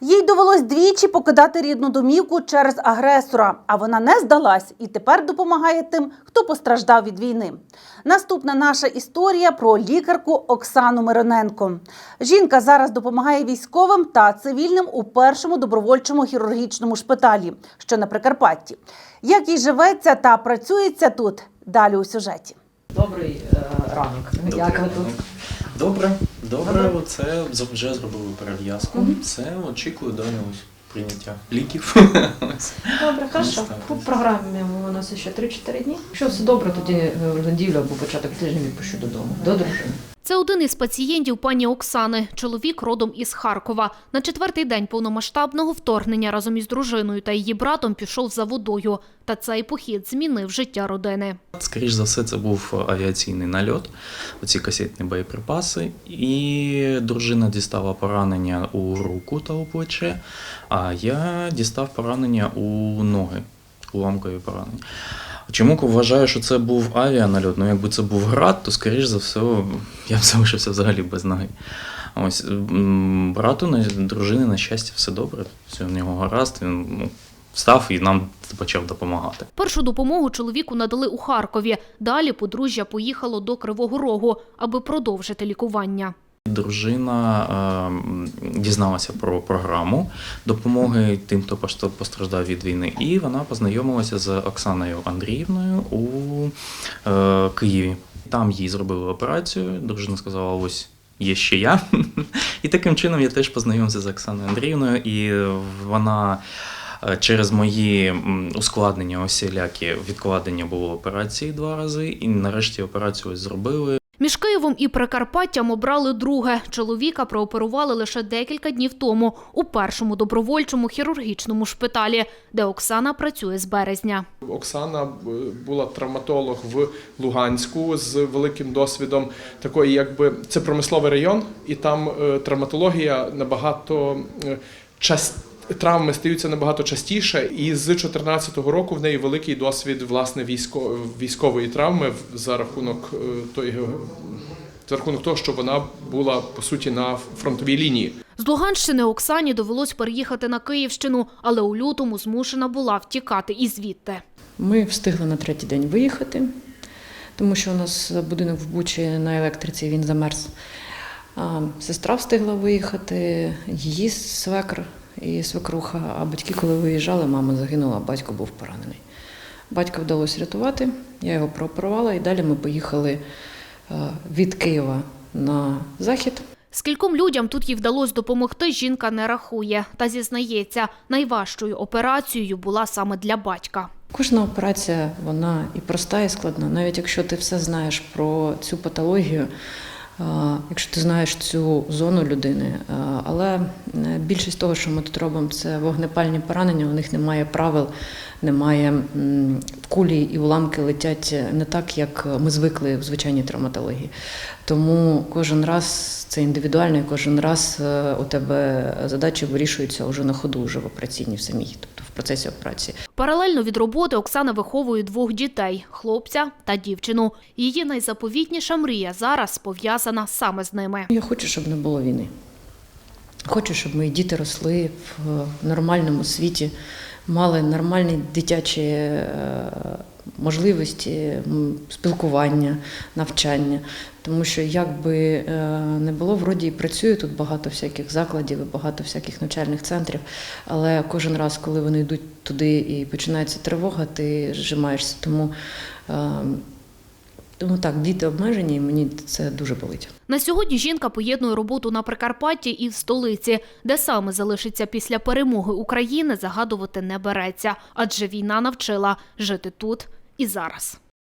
Їй довелось двічі покидати рідну домівку через агресора, а вона не здалась і тепер допомагає тим, хто постраждав від війни. Наступна наша історія про лікарку Оксану Мироненко. Жінка зараз допомагає військовим та цивільним у першому добровольчому хірургічному шпиталі, що на Прикарпатті. Як їй живеться та працюється тут? Далі у сюжеті. Добрий е, ранок. Як ви тут? Добре, добре, це вже зробили перев'язку. Мгм. Все, очікую далі ось прийняття ліків. Ось. Добре, хорошо. так. По програмі у нас ще 3-4 дні. Якщо все добре, тоді е, в неділю або початок тижня відпущу додому, до дружини. Це один із пацієнтів пані Оксани, чоловік родом із Харкова. На четвертий день повномасштабного вторгнення разом із дружиною та її братом пішов за водою. Та цей похід змінив життя родини. Скоріш за все, це був авіаційний нальот, оці касетні боєприпаси. І дружина дістала поранення у руку та у плече, а я дістав поранення у ноги, уламкові поранення. Чому вважаю, що це був авіанальот? Ну, якби це був град, то скоріш за все я б залишився взагалі без ноги. Ось брату на дружини, на щастя, все добре, все в нього гаразд. Він ну, встав і нам почав допомагати. Першу допомогу чоловіку надали у Харкові. Далі подружжя поїхало до Кривого Рогу, аби продовжити лікування. Дружина ем, дізналася про програму допомоги тим, хто постраждав від війни, і вона познайомилася з Оксаною Андріївною у е, Києві. Там їй зробили операцію. Дружина сказала: ось. Є ще я. І таким чином я теж познайомився з Оксаною Андріївною, і вона е, через мої ускладнення осілякі відкладення було операції два рази, і нарешті операцію зробили. Між Києвом і Прикарпаттям обрали друге. Чоловіка прооперували лише декілька днів тому у першому добровольчому хірургічному шпиталі, де Оксана працює з березня. Оксана е, була травматолог в Луганську з великим досвідом. Такої, якби це промисловий район, і там е, травматологія набагато е, час. Травми стаються набагато частіше, і з 2014 року в неї великий досвід власне військо, військової травми за рахунок е, тої за рахунок того, що вона була по суті на фронтовій лінії. З Луганщини Оксані довелось переїхати на Київщину, але у лютому змушена була втікати і звідти. Ми встигли на третій день виїхати, тому що у нас будинок в Бучі на електриці він замерз. Сестра встигла виїхати, її свекр і свекруха. А батьки, коли виїжджали, мама загинула, а батько був поранений. Батька вдалося рятувати, я його прооперувала, і далі ми поїхали е, від Києва на захід. Скільком людям тут їй вдалося допомогти, жінка не рахує. Та зізнається, найважчою операцією була саме для батька. Кожна операція вона і проста, і складна. Навіть якщо ти все знаєш про цю патологію, якщо ти знаєш цю зону людини, але е, більшість того, що ми тут робимо, це вогнепальні поранення. У них немає правил, немає кулі і уламки летять не так, як ми звикли в звичайній травматології. Тому кожен раз це індивідуально, і кожен раз е, у тебе задачі вирішуються вже на ходу, вже в операційній в самій, тобто в процесі операції. Паралельно від роботи Оксана виховує двох дітей – хлопця та дівчину. Її найзаповітніша мрія зараз пов'язана саме з ними. Я хочу, щоб не було війни. Хочу, щоб мої діти росли в нормальному світі, мали нормальні дитячі е, можливості спілкування, навчання. Тому що як би е, не було, вроді і працює тут багато всяких закладів, і багато всяких навчальних центрів. Але кожен раз, коли вони йдуть туди і починається тривога, ти зжимаєшся. Тому, е, тому так, діти обмежені, і мені це дуже болить. На сьогодні жінка поєднує роботу на Прикарпатті і в столиці, де саме залишиться після перемоги України, загадувати не береться, адже війна навчила жити тут і зараз.